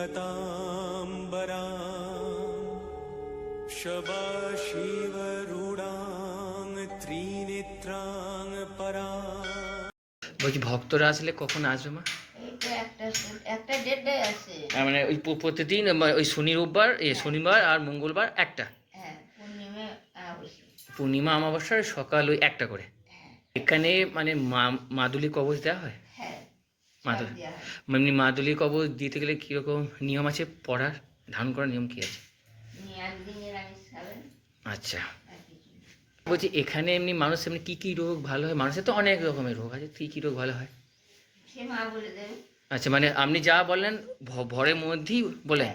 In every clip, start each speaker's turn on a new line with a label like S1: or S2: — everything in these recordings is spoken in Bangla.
S1: गताम्बरा शबाशिवरूढां त्रिनेत्रां परा
S2: বলছি ভক্তরা আসলে কখন আসবে মা
S3: এই তো একটা সু- একটা ডেটটাই আছে
S2: আহ, মানে ওই প- প্রতিদিন মানে ওই শনি রোববার এ শনিবার আর মঙ্গলবার একটা
S3: হ্যাঁ পূর্ণিমা অবশ্যই
S2: পূর্ণিমা অমাবস্যার সকাল ওই একটা করে
S3: হ্যাঁ
S2: এখানে মানে মা মাদুলি কবচ দেওয়া হয়
S3: হ্যাঁ
S2: মাদুলি
S3: হয়।
S2: এমনি মাদুলি কবচ দিতে গেলে কীরকম নিয়ম আছে? পড়ার ধারণ করার নিয়ম কী আছে? আচ্ছা। বলছি এখানে এমনি মানুষ এমনি কী কী রোগ ভালো হয়? মানুষের তো অনেক রকমের রোগ আছে। কী কী রোগ ভালো হয়? আচ্ছা মানে আপনি যা বললেন ভরের মধ্যেই বলেন।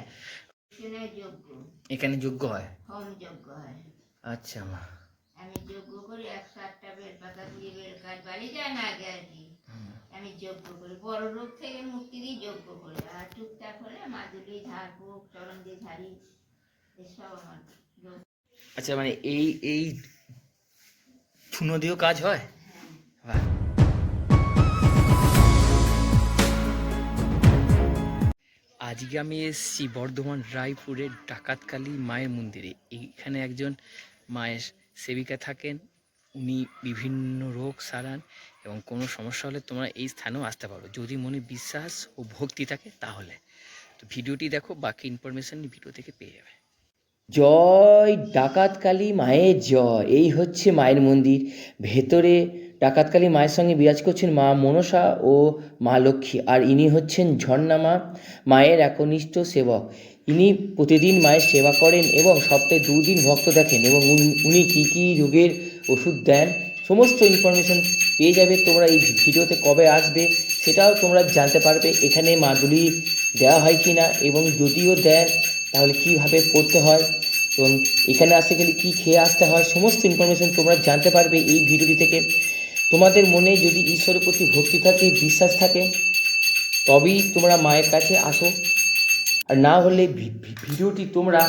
S2: এখানে যোগ্য। হয়?
S3: হয়।
S2: আচ্ছা মা।
S3: আমি যোগ্য করি একশো আটটা বেল পাতা দিয়ে বেল কাজ বাড়ি যায় না আগে আর কি। আমি যোগ্য করি। বড় রোগ থেকে মুক্তি দিয়ে যোগ্য করি। আর টুকটাক হলে মাদুলি ঝাড়ফুঁক চরণ দিয়ে ঝাড়ি এসব আমার
S2: আচ্ছা মানে এই এই থুনো দিয়েও কাজ হয়?
S3: হ্যাঁ।
S2: আজকে আমি এসেছি বর্ধমান রায়পুরের ডাকাতকালী মায়ের মন্দিরে। এইখানে একজন মায়ের সেবিকা থাকেন। উনি বিভিন্ন রোগ সারান এবং কোনো সমস্যা হলে তোমরা এই স্থানেও আসতে পারো। যদি মনে বিশ্বাস ও ভক্তি থাকে তাহলে। তো ভিডিওটি দেখো, বাকি ইনফরমেশন ভিডিও থেকে পেয়ে যাবে। জয় ডাকাতকালী মায়ের জয়, এই হচ্ছে মায়ের মন্দির। ভেতরে ডাকাতকালী মায়ের সঙ্গে বিরাজ করছেন মা মনসা ও মা লক্ষ্মী আর ইনি হচ্ছেন ঝর্ণামা মায়ের একনিষ্ঠ সেবক। ইনি প্রতিদিন মায়ের সেবা করেন এবং সপ্তাহে দুদিন ভক্ত দেখেন এবং উনি- কী কী রোগের ওষুধ দেন, সমস্ত ইনফরমেশন পেয়ে যাবে, তোমরা এই ভিডিওতে কবে আসবে সেটাও তোমরা জানতে পারবে, এখানে মাদুলি দেওয়া হয় কি না এবং যদিও দেন, তাহলে কীভাবে করতে হয়, এবং এখানে আসতে গেলে কী খেয়ে আসতে হয়, সমস্ত ইনফরমেশন তোমরা জানতে পারবে এই ভিডিওটি থেকে। তোমাদের মনে যদি ঈশ্বরের প্রতি ভক্তি থাকে, বিশ্বাস থাকে, তবেই তোমরা মায়ের কাছে আসো। আর না হলে ভিডিওটি তোমরা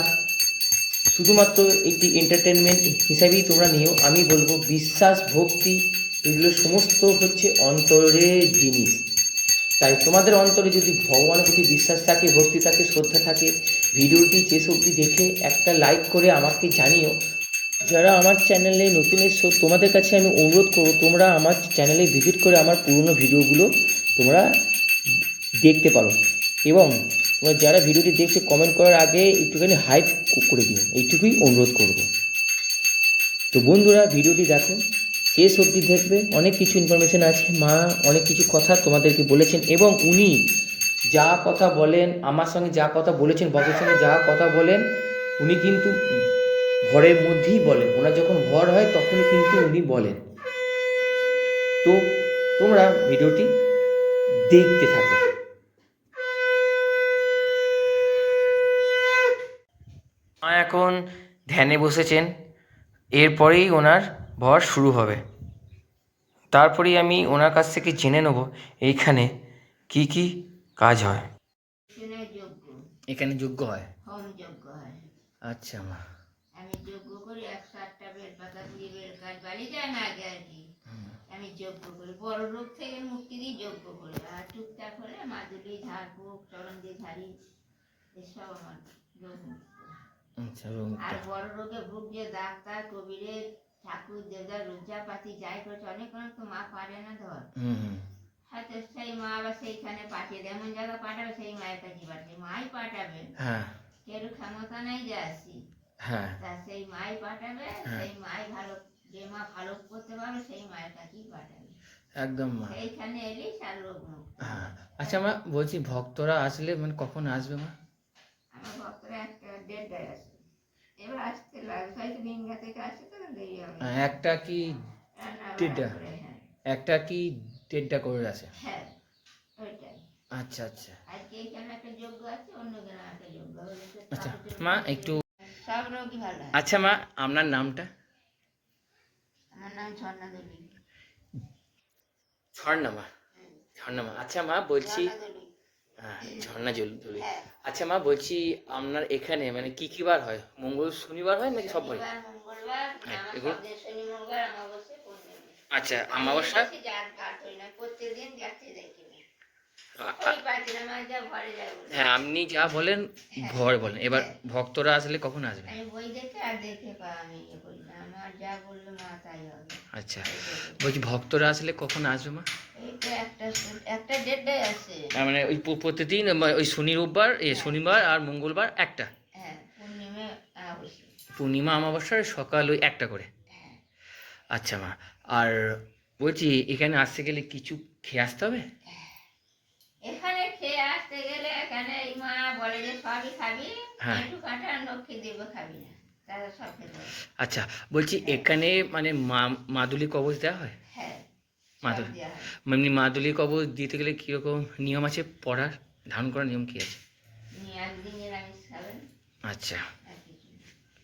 S2: শুধুমাত্র একটি এন্টারটেনমেন্ট হিসাবেই তোমরা নিও। আমি বলব বিশ্বাস, ভক্তি, এগুলো সমস্ত হচ্ছে অন্তরের জিনিস। তাই তোমাদের অন্তরে যদি ভগবানের প্রতি বিশ্বাস থাকে, ভক্তি থাকে, শ্রদ্ধা থাকে, ভিডিওটি শেষ অবধি দেখে একটা লাইক করে আমাকে জানিও। যারা আমার চ্যানেলে নতুন এসছো, তোমাদের কাছে আমি অনুরোধ করব, তোমরা আমার চ্যানেলে ভিজিট করে আমার পুরনো ভিডিওগুলো তোমরা দেখতে পারো। এবং তোমরা যারা ভিডিওটি দেখছে কমেন্ট করার আগে একটুখানি হাইপ করে দিও। এইটুকুই অনুরোধ করব। তো বন্ধুরা, ভিডিওটি দেখো। শেষ অবধি দেখবে। অনেক কিছু ইনফরমেশন আছে। মা অনেক কিছু কথা তোমাদেরকে বলেছেন এবং উনি যা কথা বলেন, আমার সঙ্গে যা কথা বলেছেন বসের সঙ্গে যা কথা বলেন, উনি কিন্তু ঘরের মধ্যেই বলেন। ওনার যখন ভর হয়, তখনই কিন্তু উনি বলেন। তো তোমরা ভিডিওটি দেখতে থাকো মা এখন ধ্যানে বসেছেন এরপরেই ওনার ভর শুরু হবে। তারপরেই আমি ওনার কাছ থেকে জেনে নেব এইখানে কি কি কাজ হয়। এখানে যোগ্য। হয়?
S3: হোম যোগ্য হয়।
S2: আচ্ছা মা।
S3: আমি যোগ্য করি একশো আটটা বেল পাতা দিয়ে বেল কাজ বাড়ি যায় না আগে আর কি। আমি যোগ্য করি বড় রোগ থেকে মুক্তি দিয়ে যোগ্য করি। আর টুকটাক হলে মাদুলি ঝাড়ফুঁক চরণ দিয়ে ঝাড়ি এসব আমার যোগ্য।
S2: আচ্ছা
S3: আর বড় রোগে ভুগছে ডাক্তার কবিরে ঠাকুর দেবদার রোজাপাতি যাই করছে অনেক অনেক তো মা পারে না ধর।
S2: হুম হুম।
S3: হয়তো সেই মা আবার সেইখানে পাঠিয়ে দেয় এমন জায়গা পাঠাবে সেই মায়ের কাছে পাঠাবে মাই পাঠাবে। কেউ ক্ষমতা নাই যে আসি। তা সেই মাই পাঠাবে। সেই মাই ভালো যে মা ভালো করতে পারবে সেই মায়ের কাছেই পাঠাবে।
S2: একদম মা।
S3: সেইখানে এলেই তার রোগ
S2: আচ্ছা মা বলছি ভক্তরা আসলে মানে কখন আসবে মা? হ্যাঁ, একটা কি দেড়টা? একটা কি দেড়টা করে
S3: ওইটাই
S2: আচ্ছা আচ্ছা।
S3: আছে
S2: আচ্ছা মা একটু আচ্ছা মা আপনার নামটা?
S3: আমার নাম দেবী
S2: মা মা। আচ্ছা মা বলছি
S3: ঝর্ণা
S2: হ্যাঁ জল। তুলি
S3: হ্যাঁ
S2: আচ্ছা মা বলছি আপনার এখানে মানে কি কি বার হয়? মঙ্গল শনিবার হয় নাকি সব বার হ্যাঁ, আচ্ছা
S3: আমি
S2: অমাবস্যা
S3: বলছি যার ঘাট হই না প্রত্যেকদিন যাচ্ছে দেখি না। ওই পাখিরা মাছ যা ঘরে যাব
S2: হ্যাঁ আপনি যা বলেন ভর বলেন। এবার ভক্তরা আসলে কখন আসবে?
S3: ইয়ে
S2: আচ্ছা। বলছি ভক্তরা আসলে কখন আসবে মা?
S3: এই তো একটা শু- একটা ডেটটাই আছে।
S2: আহ, মানে ওই প্রতিদিন ওই শনি রোববার এ শনিবার আর মঙ্গলবার একটা।
S3: হ্যাঁ পূর্ণিমে
S2: অমাবস্যার সকাল ওই একটা করে।
S3: হ্যাঁ।
S2: আচ্ছা মা আর বলছি এখানে আসতে গেলে কিছু খেয়ে আসতে হবে?
S3: এখানে খেয়ে আসতে গেলে এখানে মা বলে যে সবই খাবি
S2: হ্যাঁ।
S3: একটু কাঁটা লক্ষ্মী দেবো খাবি না। তারা
S2: আচ্ছা বলছি এখানে মানে মা মাদুলি কবচ দেওয়া হয়?
S3: হ্যাঁ।
S2: মাদুলি।
S3: সব
S2: এমনি মাদুলি কবর দিতে গেলে কীরকম নিয়ম আছে? পড়ার? ধারণ করার নিয়ম কী আছে? আচ্ছা।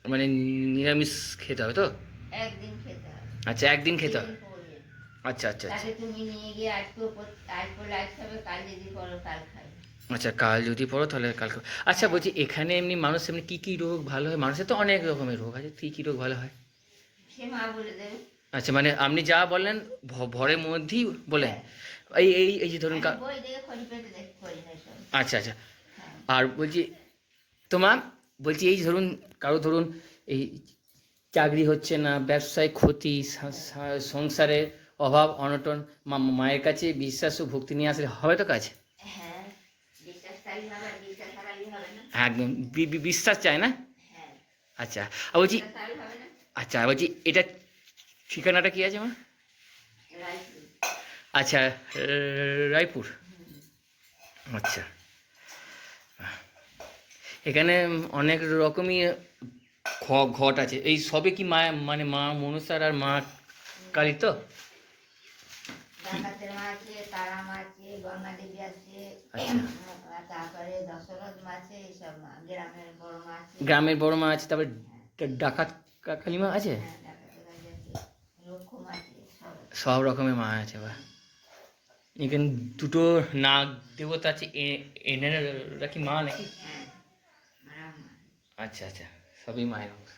S2: মানে নিরামিষ খেতে হবে তো?
S3: একদিন খেতে হবে।
S2: আচ্ছা একদিন খেতে হবে। আচ্ছা আচ্ছা আচ্ছা।
S3: তুমি নিয়ে গিয়ে কাল যদি কাল খাবে।
S2: আচ্ছা কাল যদি পড়ো তাহলে কালকে আচ্ছা বলছি এখানে এমনি মানুষ এমনি কী কী রোগ ভালো হয়? মানুষের তো অনেক রকমের রোগ আছে। কী কী রোগ ভালো হয়?
S3: সে মা বলে দেবে।
S2: আচ্ছা মানে আপনি যা বললেন ভ- ভরের মধ্যেই বলেন এই এই এই যে ধরুন আচ্ছা আচ্ছা।
S3: হ্যাঁ।
S2: আর বলছি তোমার বলছি এই ধরুন কারও ধরুন এই চাকরি হচ্ছে না ব্যবসায় ক্ষতি সা- সা- সংসারের অভাব অনটন মায়ের কাছে বিশ্বাস ও ভক্তি নিয়ে আসলে হবে তো কাজ?
S3: হ্যাঁ আর বিশ্বাস না।
S2: হ্যাঁ একদম বিশ্বাস চায় না? আচ্ছা আর বলছি আচ্ছা বলছি এটা ঠিকানাটা কি আছে আমার? আচ্ছা রায়পুর। আচ্ছা। এখানে অনেক রকমই ঘট আছে। এই সবে কি মা মানে মা মনসার আর মা কালী তো? আচ্ছা।
S3: গ্রামের বড় মা আছে।
S2: তারপর ডা- ডাকাত কালী মা আছে
S3: হ্যাঁ, ডাকাতের কাছে আছে লক্ষ্য মা আছে সব
S2: রকমের মা আছে বা। এখানে দুটো নাগ দেবতা আছে এ- এনারা কি মা নাকি?
S3: হ্যাঁ
S2: আচ্ছা আচ্ছা সবই মায়ের অংশ।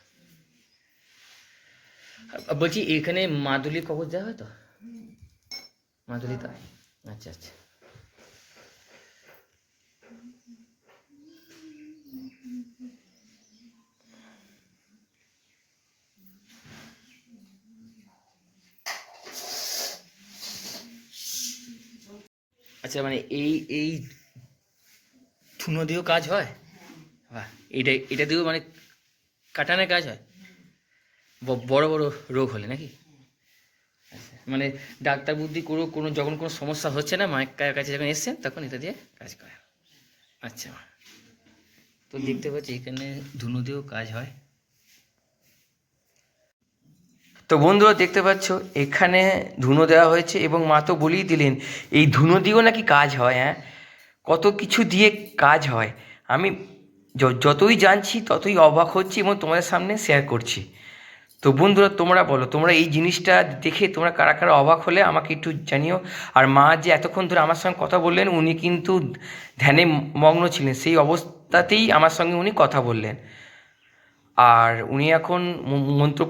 S2: বলছি এখানে মাদুলি কবচ দেওয়া হয় তো? মাদুলি তো? আচ্ছা আচ্ছা। আচ্ছা মানে এই এই থুনো দিয়েও কাজ হয়? বাহ এটা এটা দিয়েও মানে কাটানোর কাজ হয়? বড় বড় রোগ হলে নাকি? আচ্ছা মানে ডাক্তার বুদ্ধি করে কোনো, যখন কোনো সমস্যা হচ্ছে না, মায়ের কাছে যখন এসছেন, তখন এটা দিয়ে কাজ করে। আচ্ছা তো দেখতে পাচ্ছি এখানে ধুনো দিয়েও কাজ হয়। তো বন্ধুরা দেখতে পাচ্ছ, এখানে ধুনো দেওয়া হয়েছে এবং মা তো বলেই দিলেন, এই ধুনো দিয়েও নাকি কাজ হয় হ্যাঁ? কত কিছু দিয়ে কাজ হয়। আমি যতই জানছি, ততই অবাক হচ্ছি এবং তোমাদের সামনে শেয়ার করছি। তো বন্ধুরা, তোমরা বলো, তোমরা এই জিনিসটা দেখে তোমরা কারা কারা অবাক হলে আমাকে একটু জানিও। আর মা যে এতক্ষণ ধরে আমার সঙ্গে কথা বললেন, উনি কিন্তু ধ্যানে মগ্ন ছিলেন। সেই অবস্থাতেই আমার সঙ্গে উনি কথা বললেন। আর উনি এখন মন্ত্র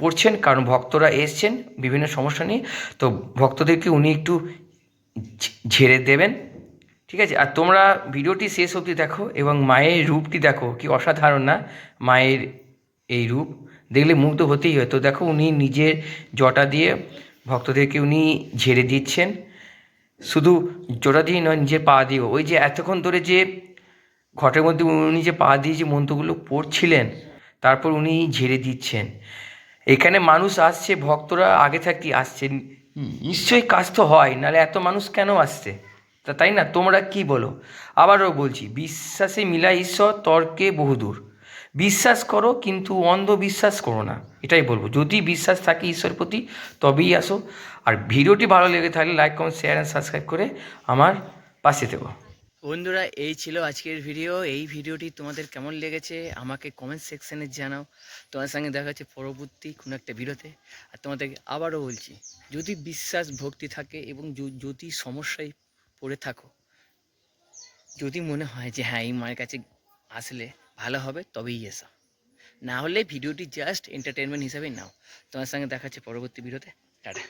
S2: পড়ছেন, কারণ ভক্তরা এসছেন বিভিন্ন সমস্যা নিয়ে। তো ভক্তদেরকে উনি একটু ঝেড়ে দেবেন, ঠিক আছে? আর তোমরা ভিডিওটি শেষ অবধি দেখো এবং মায়ের রূপটি দেখো, কি অসাধারণ না? মায়ের এই রূপ। দেখলে মুগ্ধ হতেই হয়। তো দেখো উনি নিজের জটা দিয়ে ভক্তদেরকে উনি ঝেড়ে দিচ্ছেন। শুধু জটা দিয়ে নয়, নিজের পা দিয়েও। ওই যে এতক্ষণ ধরে যে ঘটের মধ্যে উনি যে পা দিয়ে যে মন্ত্রগুলো পড়ছিলেন তারপর উনি ঝেড়ে দিচ্ছেন। এখানে মানুষ আসছে ভক্তরা আগে থাকতেই আসছে। নিশ্চয়ই কাজ তো হয় নাহলে এত মানুষ কেন আসছে? তা তাই না? তোমরা কি বলো? আবারও বলছি বিশ্বাসে মিলা ঈশ্বর তর্কে বহুদূর। বিশ্বাস করো কিন্তু অন্ধবিশ্বাস করো না। এটাই বলব যদি বিশ্বাস থাকে ঈশ্বরের প্রতি তবেই আসো। আর ভিডিওটি ভালো লেগে থাকলে like comment share and subscribe করে আমার পাশে থেকো। বন্ধুরা, এই ছিল আজকের ভিডিও এই ভিডিওটি তোমাদের কেমন লেগেছে আমাকে কমেন্ট সেকশনে জানাও। তোমার সঙ্গে দেখা হচ্ছে পরবর্তী কোনো একটা ভিডিওতে আর তোমাদেরকে আবারও বলছি, যদি বিশ্বাস, ভক্তি থাকে এবং যদি সমস্যায় পড়ে থাকো, যদি মনে হয় যে হ্যাঁ এই মায়ের কাছে আসলে ভালো হবে, তবেই এসো না হলে ভিডিওটি জাস্ট এন্টারটেনমেন্ট হিসাবেই নাও। তোমার সঙ্গে দেখা হচ্ছে পরবর্তী ভিডিওতে টাটা।